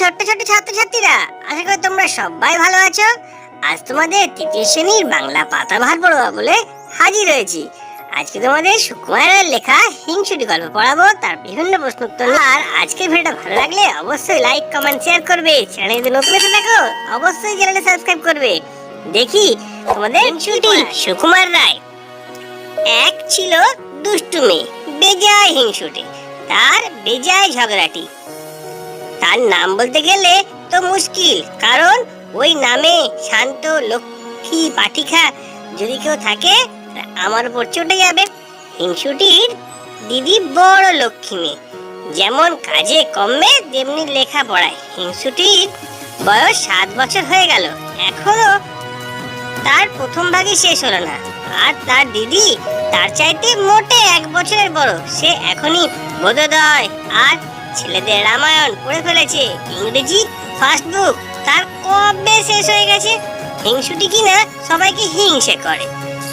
ছোট্ট ছোট্ট ছাত্রছাত্রীরা, আশা করি তোমরা সবাই ভালো আছো। আজ তোমাদের তৃতীয় শ্রেণির বাংলা পাতা বলে হাজির হয়েছি। আজকে তোমাদের সুকুমারের লেখা হিংসুটি গল্প পড়াবো, তার বিভিন্ন প্রশ্ন উত্তর আর ভিডিওটা ভালো লাগলে অবশ্যই লাইক কমেন্ট শেয়ার করবে। যদি নতুন এসে দেখো অবশ্যই চ্যানেলে সাবস্ক্রাইব করবে। দেখি তোমাদের হিংসুটি সুকুমার রায়। এক ছিল দুষ্টু মেয়ে বেজায় হিংসুটি। তার বেজায় ঝগড়াটি। তার নাম বলতে গেলে তো মুশকিল, কারণ ওই নামে শান্ত লক্ষ্মী পাঠিখা যদি কেউ থাকে আমার উপর চটে যাবে। হিংসুটির দিদি বড় লক্ষ্মী মেয়ে। যেমন কাজে কমবে তেমনি লেখা পড়ায় হিংসুটির বয়স সাত বছর হয়ে গেল। এখনও তার প্রথম ভাগই শেষ হলো না। আর তার দিদি তার চাইতে মোটে এক বছরের বড়। সে এখনই বোধোদয়। আর ছেলেদের রামায়ণ পড়ে ফেলেছে। ইংরেজি ফার্স্ট বুক তার কবে শেষ হয়ে গেছে? হিংসুটি কিনা সবাইকে হিংসে করে।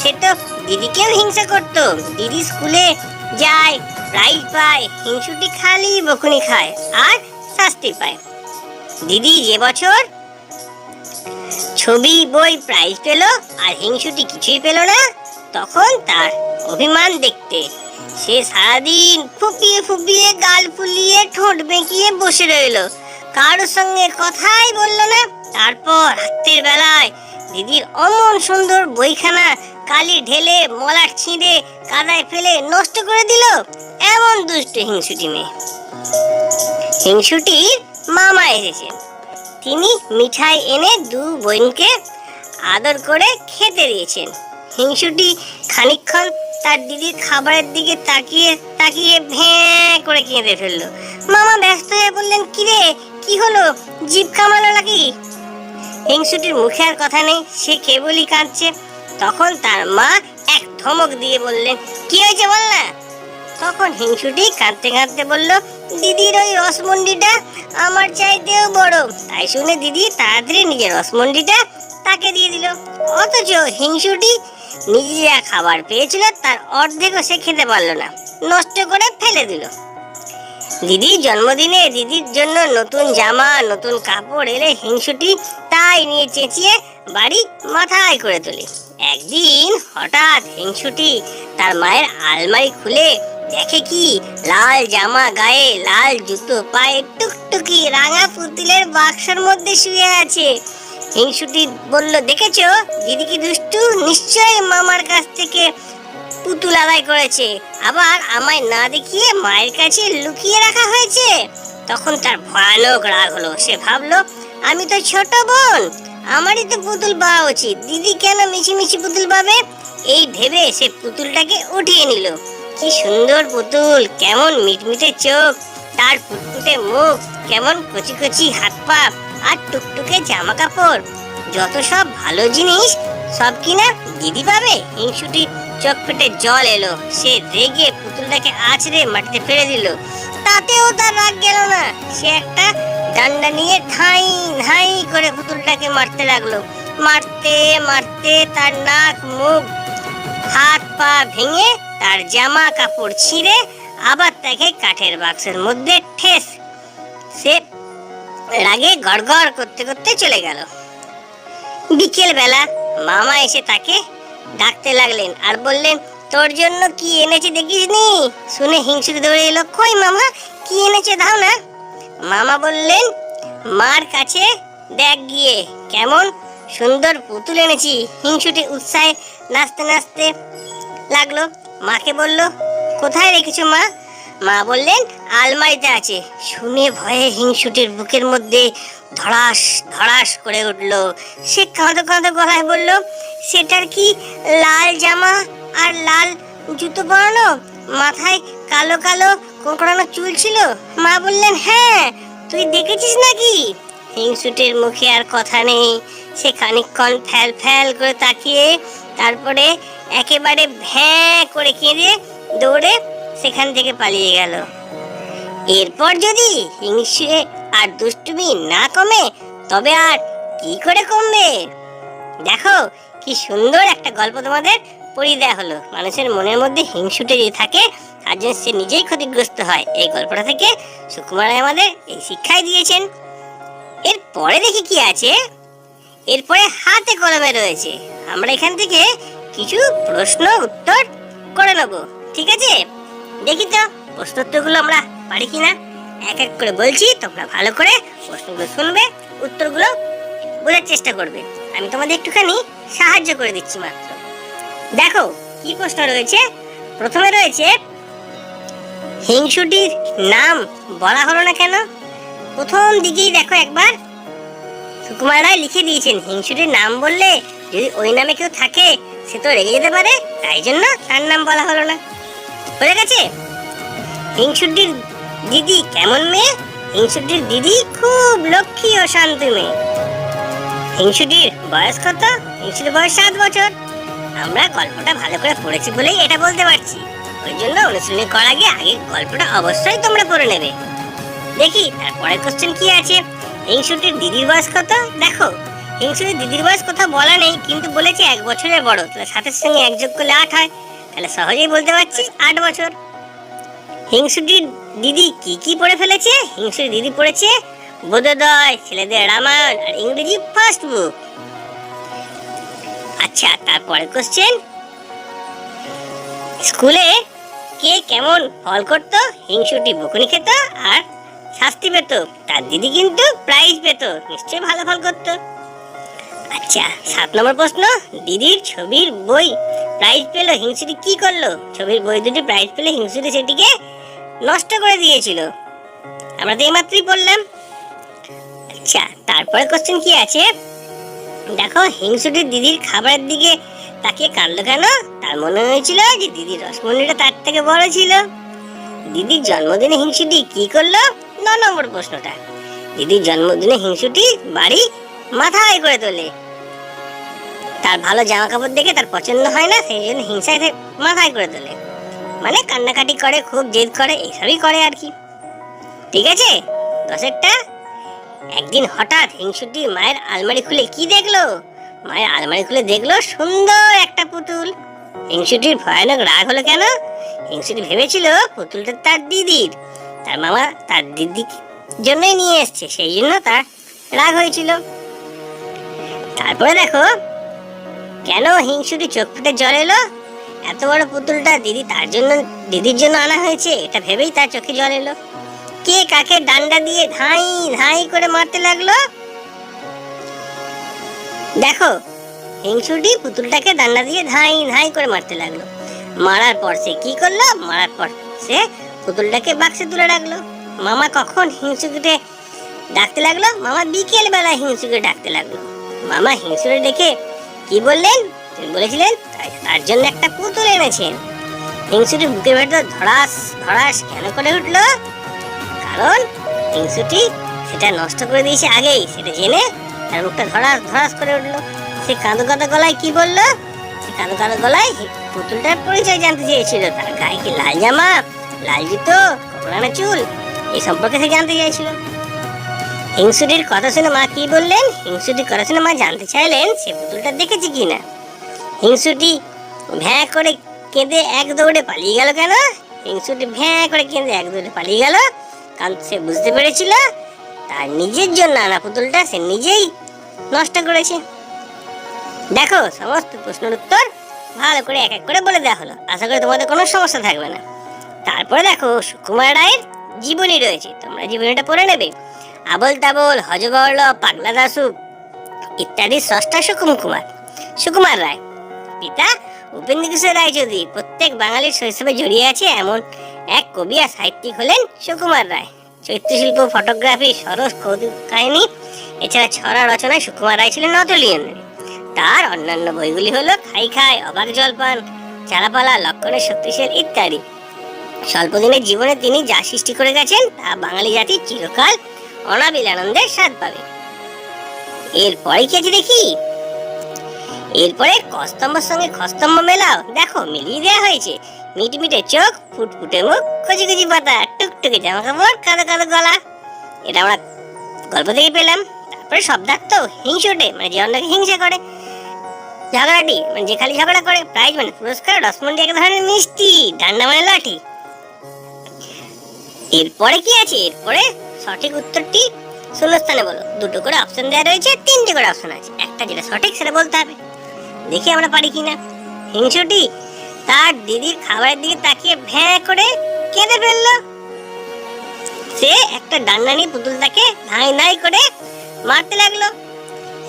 সে তো দিদিকেও হিংসা করতো। দিদি স্কুলে যায় প্রাইজ পায়, হিংসুটি খালি বকুনি খায় আর শাস্তি পায়। দিদি যে বছর ছবি, বই প্রাইজ পেল আর হিংসুটি কিছুই পেল না, তখন তার অভিমান দেখতে সে সারাদিন ফুপিয়ে ফুপিয়ে গাল ফুলিয়ে ঠোঁট বেঁকিয়ে বসে রইল। কারোর সঙ্গে কথাই বলল না। তারপর রাত্রের বেলায় দিদির অমন সুন্দর বইখানা কালি ঢেলে, মলাট ছিঁড়ে, কাদায় ফেলে নষ্ট করে দিল এমন দুষ্ট হিংসুটি মেয়ে। হিংসুটির মামা এসেছেন তিনি মিঠাই এনে দু বোনকে আদর করে খেতে দিয়েছেন। হিংসুটি খানিকক্ষণ তার দিদির খাবারের দিকে তাকিয়ে তাকিয়ে ভ্যাঁ করে কেঁদে ফেলল। মামা ব্যস্ত হয়ে বললেন, কিরে, কি হলো? জিভ কামালো নাকি? হিংসুটির মুখে আর কথা নেই, সে কেবলই কাঁদছে। তখন তার মা এক ধমক দিয়ে বললেন, কি হয়েছে বল না? তখন হিংসুটি কাঁদতে কাঁদতে বলল, দিদির ওই রসমন্ডিটা আমার চাইতেও বড়। তাই শুনে দিদি তাড়াতাড়ি নিজের রসমন্ডিটা তাকে দিয়ে দিল। অথচ হিংসুটি নিজে যা খাবার পেয়েছিল, তার অর্ধেকও সে খেতে পারল না। নষ্ট করে ফেলে দিল। দিদির জন্মদিনে দিদির জন্য নতুন জামা, নতুন কাপড় এলে হিংসুটি তাই নিয়ে চেঁচিয়ে বাড়ি মাথায় করে তোলে। একদিন হঠাৎ হিংসুটি তার মায়ের আলমারি খুলে দেখে কি, লাল জামা গায়ে লাল জুতো, পায়ে টুকটুকি রাঙা পুতুলের বাক্সের মধ্যে শুয়ে আছে। হিংসুটি বলল, দেখেছ? দিদি কি দুষ্টু নিশ্চয়ই মামার কাছ থেকে পুতুল আদায় করেছে। আবার আমায় না দেখিয়ে মায়ের কাছে লুকিয়ে রাখা হয়েছে। তখন তার ভয়ানক রাগ হলো। সে ভাবলো, আমি তো ছোট বোন, আমারই তো পুতুল পাওয়া উচিত। দিদি কেন মিছিমিছি পুতুল পাবে? এই ভেবে সে পুতুলটাকে উঠিয়ে নিল। কি সুন্দর পুতুল, কেমন মিটমিটে চোখ, তার ফুটফুটে মুখ, কেমন কচি কচি হাত পা। আর টুকটুকে জামা কাপড় যত সব ভালো জিনিস, সব কিনা দিদি পাবে? হিংসুটি চোখ পেটে জল এলো। সে রেগে পুতুলটাকে আছড়ে মাটিতে ফেলে দিল। তাতেও তার রাগ গেল না। সে একটা ডান্ডা নিয়ে ধাই ধাই করে পুতুলটাকে মারতে লাগল। মারতে মারতে তার নাক, মুখ, হাত, পা ভেঙে তার জামা কাপড় ছিঁড়ে আবার তাকে কাঠের বাক্সের মধ্যে ঠেস। সে রাগে গড়গড় করতে করতে চলে গেল। বিকেল বেলা মামা এসে তাকে ডাকতে লাগলেন আর বললেন, তোর জন্য কি এনেছে দেখিস নি? শুনে হিংসুকে দৌড়ে এলো, কই মামা, কি এনেছে দাও না? মামা বললেন, মার কাছে দেখ গিয়ে, কেমন সুন্দর পুতুল এনেছি। হিংসুটি উৎসাহে নাচতে নাচতে লাগল। মাকে বলল, কোথায় রেখেছো মা? মা বললেন, আলমারিতে আছে। শুনে ভয়ে হিংসুটির বুকের মধ্যে ধড়াস ধড়াস করে উঠল। সে কাঁদো কাঁদো গলায় বলল, সেটার কি লাল জামা আর লাল জুতো পরানো? মাথায় কালো কালো কোঁকড়ানো চুল ছিল? মা বললেন হ্যাঁ তুই দেখেছিস নাকি? হিংসুটির মুখে আর কথা নেই। সে খানিকক্ষণ ফ্যাল ফ্যাল করে তাকিয়ে, তারপরে একেবারে ভ্যাঁ করে কেঁদে দৌড়ে সেখান থেকে পালিয়ে গেল। এরপর যদি হিংসে আর দুষ্টুমি না কমে, তবে আর কি করে কমবে? দেখো, কি সুন্দর একটা গল্প তোমাদের পড়িয়ে দেওয়া হলো। মানুষের মনের মধ্যে হিংসুটে যদি থাকে, তার জন্য সে নিজেই ক্ষতিগ্রস্ত হয়। এই গল্পটা থেকে সুকুমার আমাদের এই শিক্ষাই দিয়েছেন। পরে দেখি কি আছে। এরপরে হাতে কলমে রয়েছে। আমরা এখান থেকে কিছু প্রশ্ন উত্তর করে নেব। ঠিক আছে? দেখি তো প্রশ্ন উত্তরগুলো আমরা পারি কিনা? এক এক করে বলছি, তোমরা ভালো করে প্রশ্নগুলো শুনবে, উত্তরগুলো বোঝার চেষ্টা করবে। আমি তোমাদের একটুখানি সাহায্য করে দিচ্ছি মাত্র। দেখো, কি প্রশ্ন রয়েছে? প্রথমে রয়েছে, হিংসুটির নাম বলা হলো না কেন? প্রথম দিকেই দেখো একবার, সুকুমার রায় লিখে দিয়েছেন, হিংসুটির নাম বললে যদি ওই নামে কেউ থাকে, সে তো রেগে যেতে পারে, তাই জন্য তার নাম বলা হলো না। হয়ে গেছে? হিংসুটির দিদি কেমন মেয়ে? হিংসুটির দিদি খুব লক্ষ্মী ও শান্ত মেয়ে। হিংসুটির বয়স কত? হিংসুটির বয়স সাত বছর। আমরা গল্পটা ভালো করে পড়েছি বলেই এটা বলতে পারছি। ওই জন্য অনুশীলনী করার আগে আগে গল্পটা অবশ্যই তোমরা পড়ে নেবে। দেখি, তারপরে কোশ্চেন কি আছে? হিংসুটির দিদির বয়স কত? দেখো হিংসুটির দিদির বয়স কোথাও বলা নেই, কিন্তু বলেছে এক বছরের বড়। তাহলে সাতের সঙ্গে এক যোগ করলে আট হয়। তাহলে সহজেই বলতে পারছি আট বছর। হিংসুটির দিদি কি কি পড়ে ফেলেছে? হিংসুটির দিদি পড়েছে বোধোদয়, ছেলেদের রামায়ণ আর ইংরেজি ফার্স্ট বুক আচ্ছা তারপরে কোশ্চেন স্কুলে কে কেমন ফল করত? হিংসুটি বকুনি খেত আর শাস্তি পেত। তার দিদি কিন্তু প্রাইজ পেত। নিশ্চয়ই ভালো ফল করতো। আচ্ছা সাত নম্বর প্রশ্ন। দিদির ছবির বই প্রাইজ পেল হিংসুটি কি করল? ছবির বই দুটি প্রাইজ পেলে হিংসুটি সেটিকে নষ্ট করে দিয়েছিল। আমরা তো এইমাত্রই পড়লাম। আচ্ছা তারপরে কোশ্চেন কি আছে? দেখো হিংসুটির দিদির খাবারের দিকে তাকিয়ে কাঁদলো কেন? তার মনে হয়েছিল যে দিদির রসমন্ডিটা তার থেকে বড় ছিল। দিদির জন্মদিনে হিংসুটি কি করল? ন নম্বর প্রশ্নটা। দিদির জন্মদিনে হিংসুটি বাড়ি মাথায় করে তোলে। তার ভালো জামা কাপড় দেখে তার পছন্দ হয় না, সেই জন্য হিংসায় মাথায় করে তোলে। মানে কান্নাকাটি করে, খুব জেদ করে, এইসবই করে আর কি। ঠিক আছে? দশেরটা? একদিন হঠাৎ হিংসুটি মায়ের আলমারি খুলে কি দেখল? মায়ের আলমারি খুলে দেখল সুন্দর একটা পুতুল। হিংসুটির ভয়ানক রাগ হলো কেন? হিংসুটি ভেবেছিল পুতুলটা তার দিদির। তার মামা তার দিদির জন্যই নিয়ে এসছে, সেই জন্য তার রাগ হয়েছিল। তারপরে দেখো। কেন হিংসুটি চোখ ফুটে জল এলো? এত বড় পুতুলটা দিদি তার জন্য, দিদির জন্য আনা হয়েছে, এটা ভেবেই তার চোখে জল এলো। কে কাকে ডান্ডা দিয়ে ধাই ধাই করে মারতে লাগল? দেখো, হিংসুটি পুতুলটাকে ডান্ডা দিয়ে ধাই ধাই করে মারতে লাগল। মারার পর সে কি করল? মারার পর সে পুতুলটাকে বাক্সে তুলে রাখল। মামা কখন হিংসুকে ডাকতে লাগল? মামা বিকেল বেলায় হিংসুকে ডাকতে লাগল। মামা হিংসুকে ডেকে কি বললেন? তিনি বলেছিলেন তার জন্য একটা পুতুল এনেছেন হিংসুটি বুকের ভেতর ধরাস ধরাস কেন করে উঠল? কারণ হিংসুটি সেটা নষ্ট করে দিয়েছে আগেই, সেটা জেনে তার মুখটা ধরাস ধরাস করে উঠল। সে কাঁদো কাঁদো গলায় কি বলল? সে কাঁদো কাঁদো গলায় পুতুলটার পরিচয় জানতে চেয়েছিল। তার গায়ে কি লাল জামা, লাল জুতো কোকড়ানো চুল এই সম্পর্কে সে জানতে চাইছিল। হিংসুটির কথা শুনে মা কি বললেন? হিংসুটির কথা শুনে মা জানতে চাইলেন সে পুতুলটা দেখেছে কি না হিংসুটি ভ্যাঁ করে কেঁদে এক দৌড়ে পালিয়ে গেল কেন? হিংসুটি ভ্যাঁ করে কেঁদে এক দৌড়ে পালিয়ে গেল। কারণ সে বুঝতে পেরেছিল, তার নিজের জন্য আনা পুতুলটা সে নিজেই নষ্ট করেছে। দেখো, সমস্ত প্রশ্নের উত্তর ভালো করে এক এক করে বলে দেওয়া হলো। আশা করি তোমাদের কোনো সমস্যা থাকবে না। তারপরে দেখো, সুকুমার রায়ের জীবনী রয়েছে। তোমরা জীবনীটা পড়ে নেবে। আবল তাবল হজগর্ল পাগলা দাসু ইত্যাদি স্রষ্টা কুমার সুকুমার রায়। পিতা উপেন্দ্র কিশোর রায়চৌধুরী। প্রত্যেক বাঙালির শৈশবে জড়িয়ে আছে এমন এক কবি আর সাহিত্যিক হলেন সুকুমার রায়। চৈত্রশিল্প ফটোগ্রাফি, সরস কৌতুক কাহিনী, এছাড়া ছড়া রচনায় সুকুমার রায় ছিলেন নতলীয় তার অন্যান্য বইগুলি হলো খাই খাই, অবাক জলপান চালাপালা লক্ষণের শক্তিশাল ইত্যাদি। স্বল্পদিনের জীবনে তিনি যা সৃষ্টি করে গেছেন তা বাঙালি জাতি চিরকাল অনাবিল আনন্দের স্বাদ পাবে। এরপরে কি আছে দেখি? এরপরে কস্তম্বর সঙ্গে খস্তম্ব মেলাও, দেখো, মিলিয়ে দেওয়া হয়েছে। মিটমিটে চোখ, ফুটফুটে মুখ কচি কচি পাতা, টুকটুকে জামা কাপড় কালো কালো গলা। এটা আমরা গল্প থেকে পেলাম। তারপরে শব্দার্থ হিংসুটে মানে যে অন্যকে হিংসা করে। ঝগড়াটি মানে যে খালি ঝগড়া করে, প্রাইজ মানে পুরস্কার, রসমন্ডি এক ধরনের মিষ্টি, ডান্ডা মানে লাঠি। এরপরে কি আছে? এরপরে সঠিক উত্তরটি ষোলো শূন্যস্থানে বলো। দুটো করে অপশন দেওয়া রয়েছে, তিনটে করে অপশন আছে। একটা যেটা সঠিক সেটা বলতে হবে। দেখি আমরা পারি কিনা। হিংসুটি তার দিদির খাবারের দিকে তাকিয়ে ভ্যাঁ করে কেঁদে ফেলল। সে একটা ডান্ডা নিয়ে পুতুলটাকে ধাই নাই করে মারতে লাগল।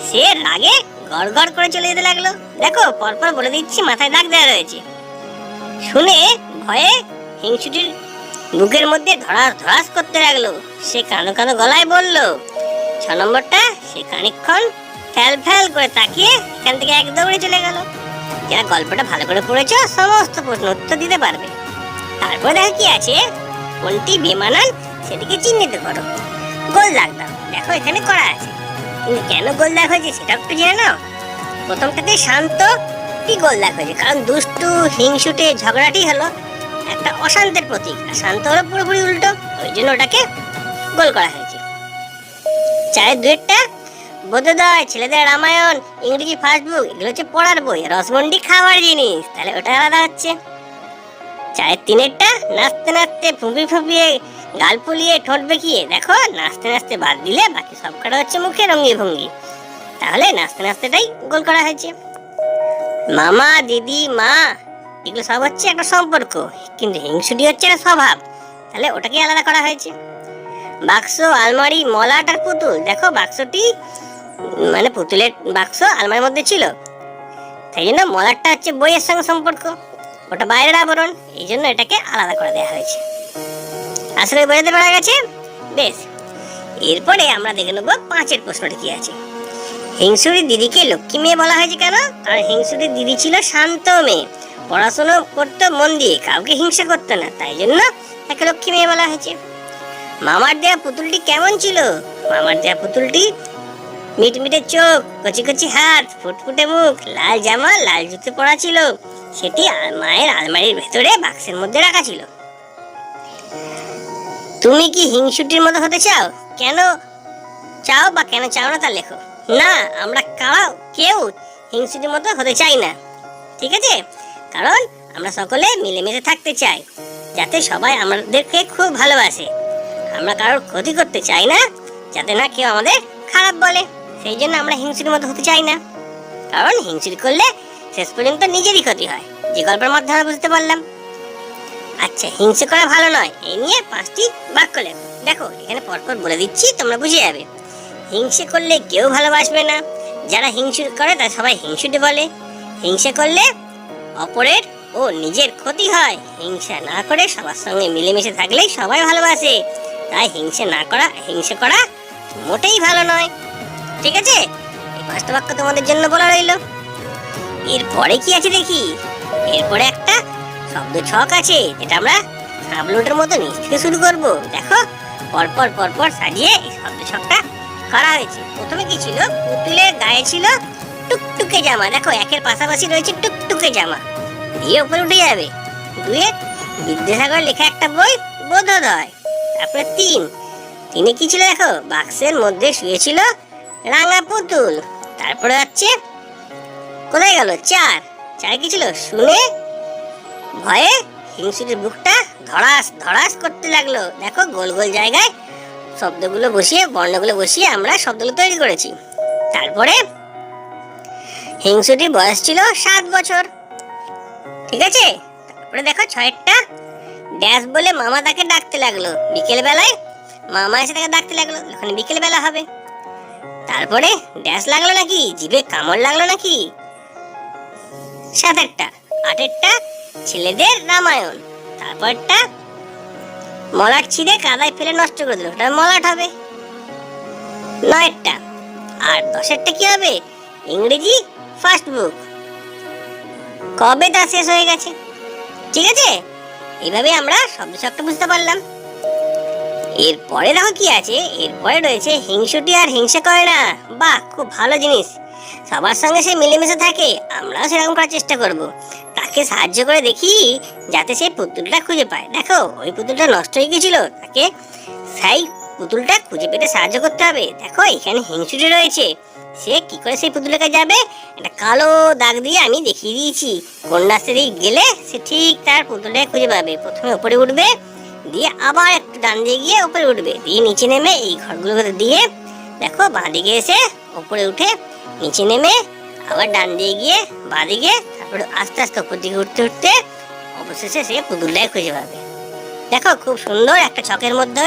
সে রাগে গড় গড় করে চলে যেতে লাগল। দেখো, পরপর বলে দিচ্ছি, মাথায় দাগ দেওয়া রয়েছে। শুনে ভয়ে হিংসুটির বুকের মধ্যে ধরাস ধরাস করতে লাগল। সে কানো কানো গলায় বলল, ছ নম্বরটা সে খানিকক্ষণ ফ্যাল ফ্যাল করে তাকিয়ে এখান থেকে এক দৌড়ে চলে গেল। যারা গল্পটা ভালো করে পড়েছ, সমস্ত প্রশ্ন উত্তর দিতে পারবে। তারপর দেখো কি আছে। কোনটি বেমানান সেটিকে চিহ্নিত করো। গোল দাগ দাও। দেখো এখানে করা আছে। কিন্তু কেন গোল দাগ হয়েছে সেটা একটু জেনে নাও। প্রথমটাতে শান্ত, কি গোল দাগ হয়েছে? কারণ দুষ্টু, হিংসুটে ঝগড়াটি হলো। একটা অশান্তের প্রতীক। আর শান্ত হলো পুরোপুরি উল্টো, ওই জন্য ওটাকে গোল করা হয়েছে। চায়ের দুয়েরটা, বোধোদয় ছেলেদের রামায়ণ, ইংরেজি ফার্স্ট বুক এগুলো হচ্ছে পড়ার বই রসমন্ডি খাওয়ার জিনিস, তাহলে ওটা আলাদা হচ্ছে। চায়ের তিনেরটা, নাচতে নাচতে ফুঁপি ফুঁপিয়ে গাল ফুলিয়ে ঠোঁট বেঁকিয়ে, দেখো, নাচতে নাচতে বাদ দিলে বাকি সব কটা হচ্ছে মুখে রঙ্গি ভঙ্গি। তাহলে নাচতে নাচতেটাই গোল করা হয়েছে। মামা, দিদি, মা এগুলো সব হচ্ছে একটা সম্পর্ক, কিন্তু হিংসুটি হচ্ছে একটা স্বভাব। তাহলে ওটাকে আলাদা করা হয়েছে। বাক্স, আলমারি, মলাট আর পুতুল। দেখো, বাক্সটি মানে পুতুলের বাক্স আলমারির মধ্যে ছিল। তাই জন্য মলাটটা হচ্ছে বইয়ের সঙ্গে সম্পর্ক। ওটা বাইরের আবরণ, এই জন্য এটাকে আলাদা করে দেওয়া হয়েছে। আসলে বোঝাতে পারা গেছে? বেশ। এরপরে আমরা দেখে নেব পাঁচের প্রশ্নটা কি আছে। হিংসুরির দিদিকে লক্ষ্মী মেয়ে বলা হয়েছে কেন? কারণ হিংসুরির দিদি ছিল শান্ত মেয়ে। পড়াশোনা করতো মন দিয়ে, কাউকে হিংসা করতো না, তাই জন্য তাকে লক্ষ্মী মেয়ে বলা হয়েছে। মামার দেয়া পুতুলটি কেমন ছিল? মামার দেয়া পুতুলটি মিটমিটে চোখ, কচি কচি হাত, ফুটফুটে মুখ, লাল জামা, লাল জুতো পরা ছিল। সেটি মায়ের আলমারির ভেতরে বাক্সের মধ্যে রাখা ছিল। তুমি কি হিংসুটির মতো হতে চাও? কেন চাও বা কেন চাও না তা লেখো। না, আমরা কারাও কেউ হিংসুটির মতো হতে চাই না, ঠিক আছে? কারণ আমরা সকলে মিলেমিশে থাকতে চাই, যাতে সবাই আমাদেরকে খুব ভালোবাসে। আমরা কারোর ক্ষতি করতে চাই না, যাতে না কেউ আমাদের খারাপ বলে, সেই জন্য আমরা হিংসুটির মতো হতে চাই না। কারণ হিংসুটি করলে শেষ পর্যন্ত নিজেরই ক্ষতি হয়, যে গল্পের মাধ্যমে বুঝতে পারলাম। আচ্ছা হিংসে করা ভালো নয়, এই নিয়ে পাঁচটি বাক্য লেখো। দেখো, এখানে পরপর বলে দিচ্ছি, তোমরা বুঝে যাবে। হিংসে করলে কেউ ভালোবাসবে না। যারা হিংসে করে, তারা সবাই হিংসুটে বলে। হিংসে করলে অপরের ও নিজের ক্ষতি হয়। হিংসা না করে সবার সঙ্গে মিলেমিশে থাকলেই সবাই ভালোবাসে। তাই হিংসে না করা, হিংসে করা মোটেই ভালো নয়। ঠিক আছে? এই পাঁচটা বাক্য তোমাদের জন্য বলা রইল। এরপরে কি আছে দেখি? এরপরে একটা শব্দ ছক আছে, যেটা আমরা সাবলোটের মতো নিচ থেকে শুরু করব। দেখো, পরপর পরপর সাজিয়ে এই শব্দ ছকটা করা হয়েছে। প্রথমে কি ছিল? পুতুলের গায়ে ছিল টুকটুকে জামা। দেখো, একের পাশাপাশি রয়েছে টুকটুকে জামা। দিয়ে উপরে উঠে যাবে। দুয়ে বিদ্যাসাগর লেখা একটা বই, বোধোদয়। তারপরে তিন। তিনে কি ছিল দেখো? বাক্সের মধ্যে শুয়েছিল রাঙা পুতুল। তারপরে হচ্ছে, কোথায় গেল? চার। চার কি ছিল? শুনে ভয়ে হিংসুটির বুকটা ধড়াস ধড়াস করতে লাগল। দেখো, গোল গোল জায়গায় শব্দগুলো বসিয়ে, বর্ণগুলো বসিয়ে আমরা শব্দগুলো তৈরি করেছি। তারপরে হিংসুটির বয়স ছিল সাত বছর। ঠিক আছে? তারপরে দেখো ছয়েরটা। ড্যাশ বলে মামা তাকে ডাকতে লাগল। বিকেল বেলায় মামা এসে তাকে ডাকতে লাগল। এখন বিকেল বেলা হবে। তারপরে ড্যাশ লাগল নাকি? জিভে কামড় লাগল নাকি? সাতেরটা আটেরটা ছেলেদের রামায়ণ। তারপরটা মলাট ছিঁড়ে কাদায় ফেলে নষ্ট করে দিল। ওটা মলাট হবে। নয়েরটা আর দশেরটা কি হবে? ইংরেজি ফার্স্ট বুক কবে তা শেষ হয়ে গেছে? ঠিক আছে? এইভাবে আমরা শব্দ ছকটা বুঝতে পারলাম। এরপরে দেখো কি আছে? এরপরে রয়েছে হিংসুটি আর হিংসা করে না। বাহ, খুব ভালো জিনিস। সবার সঙ্গে সে মিলেমিশে থাকে, আমরাও সেরকম করার চেষ্টা করব। তাকে সাহায্য করে দেখি যাতে সে পুতুলটা খুঁজে পায়। দেখো, ওই পুতুলটা নষ্ট হয়ে গেছিল তাকে সেই পুতুলটা খুঁজে পেতে সাহায্য করতে হবে। দেখো, এখানে হিংসুটি রয়েছে। সে কি করে সেই পুতুলের কাছে যাবে? একটা কালো দাগ দিয়ে আমি দেখিয়ে দিয়েছি। কোন রাস্তা দিয়ে গেলে সে ঠিক তার পুতুলটা খুঁজে পাবে। প্রথমে উপরে উঠবে। দিয়ে আবার একটু ডান দিয়ে গিয়ে উপরে উঠবে। দিয়ে নিচে নেমে এই ঘরগুলোতে দিয়ে দেখো বাঁদিকে এসে উপরে উঠে নিচে নেমে আবার ডান দিয়ে গিয়ে বাঁদিকে তারপরে আস্তে আস্তে উপর দিকে উঠতে উঠতে অবশেষে সে পুতুলটাই খুঁজে পাবে। দেখো খুব সুন্দর একটা ছকের মধ্যে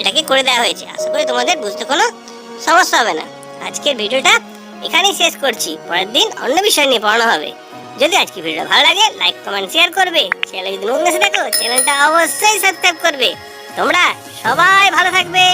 এটাকে করে দেওয়া হয়েছে। আশা করি তোমাদের বুঝতে কোনো সমস্যা হবে না। আজকের ভিডিওটা এখানেই শেষ করছি। পরের দিন অন্য বিষয় নিয়ে পড়ানো হবে। যদি আজকে ভিডিওটা ভালো লাগে লাইক কমেন্ট শেয়ার করবে। চ্যানেল যদি নতুন এসে দেখো চ্যানেলটা অবশ্যই সাবস্ক্রাইব করবে। তোমরা সবাই ভালো থাকবে।